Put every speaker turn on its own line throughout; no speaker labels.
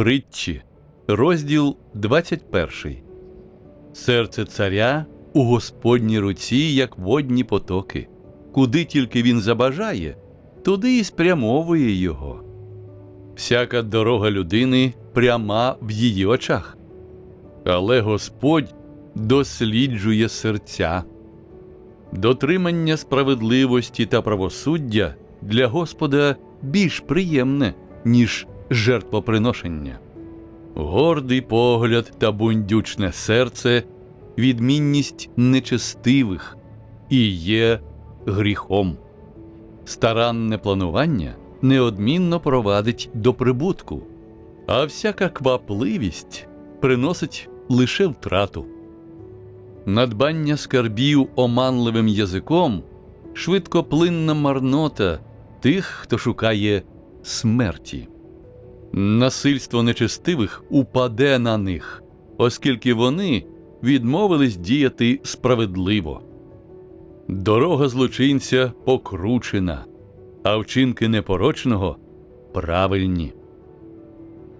Притчі, розділ 21. Серце царя у Господній руці, як водні потоки. Куди тільки він забажає, туди і спрямовує його. Всяка дорога людини пряма в її очах. Але Господь досліджує серця. Дотримання справедливості та правосуддя для Господа більш приємне, ніж жертвоприношення. Гордий погляд та бундючне серце відмінність нечестивих і є гріхом. Старанне планування неодмінно провадить до прибутку, а всяка квапливість приносить лише втрату. Надбання скарбів оманливим язиком швидкоплинна марнота тих, хто шукає смерті. Насильство нечестивих упаде на них, оскільки вони відмовились діяти справедливо. Дорога злочинця покручена, а вчинки непорочного правильні.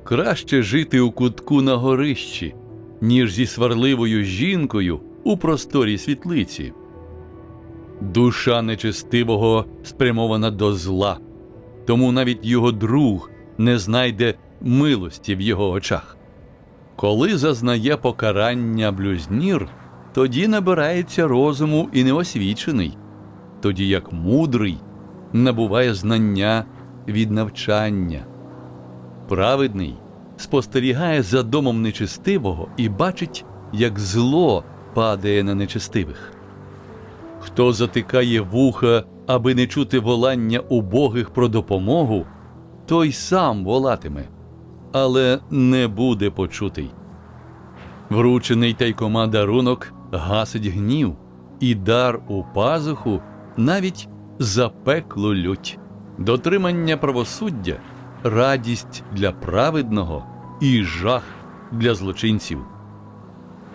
Краще жити у кутку на горищі, ніж зі сварливою жінкою у просторі світлиці. Душа нечестивого спрямована до зла, тому навіть його друг не знайде милості в його очах. Коли зазнає покарання блюзнір, тоді набирається розуму і неосвічений, тоді як мудрий набуває знання від навчання. Праведний спостерігає за домом нечестивого і бачить, як зло падає на нечестивих. Хто затикає вуха, аби не чути волання убогих про допомогу, той сам волатиме, але не буде почутий. Вручений тайкома дарунок гасить гнів, і дар у пазуху навіть запеклу лють. Дотримання правосуддя радість для праведного і жах для злочинців.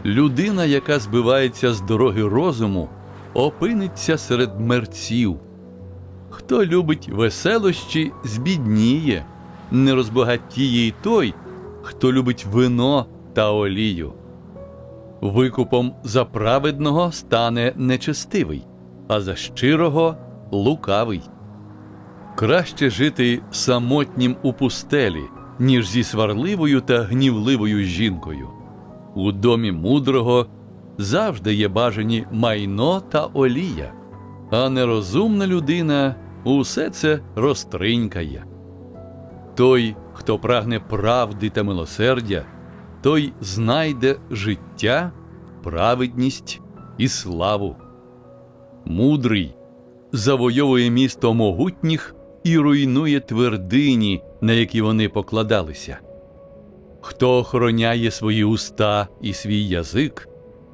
Людина, яка збивається з дороги розуму, опиниться серед мерців. Хто любить веселощі, збідніє, не розбагатіє й той, хто любить вино та олію. Викупом за праведного стане нечестивий, а за щирого лукавий. Краще жити самотнім у пустелі, ніж зі сварливою та гнівливою жінкою. У домі мудрого завжди є бажані майно та олія, а нерозумна людина усе це розтринькає. Той, хто прагне правди та милосердя, той знайде життя, праведність і славу. Мудрий завойовує місто могутніх і руйнує твердині, на які вони покладалися. Хто охороняє свої уста і свій язик,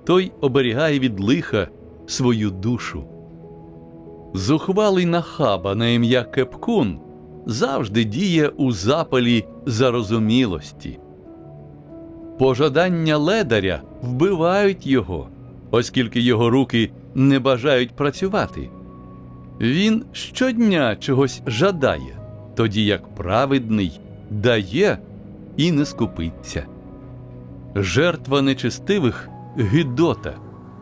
той оберігає від лиха свою душу. Зухвалий нахаба на ім'я Кепкун завжди діє у запалі зарозумілості. Пожадання ледаря вбивають його, оскільки його руки не бажають працювати. Він щодня чогось жадає, тоді як праведний дає і не скупиться. Жертва нечестивих гидота,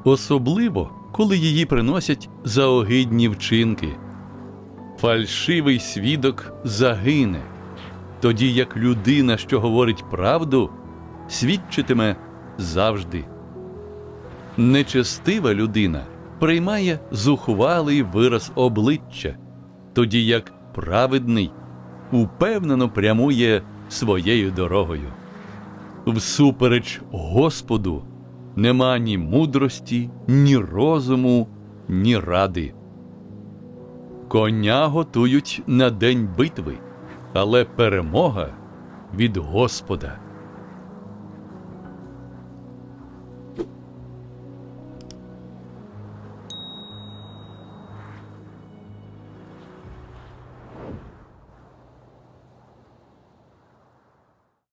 особливо коли її приносять за огидні вчинки. Фальшивий свідок загине, тоді як людина, що говорить правду, свідчитиме завжди. Нечестива людина приймає зухвалий вираз обличчя, тоді як праведний упевнено прямує своєю дорогою. Всупереч Господу нема ні мудрості, ні розуму, ні ради. Коня готують на день битви, але перемога від Господа.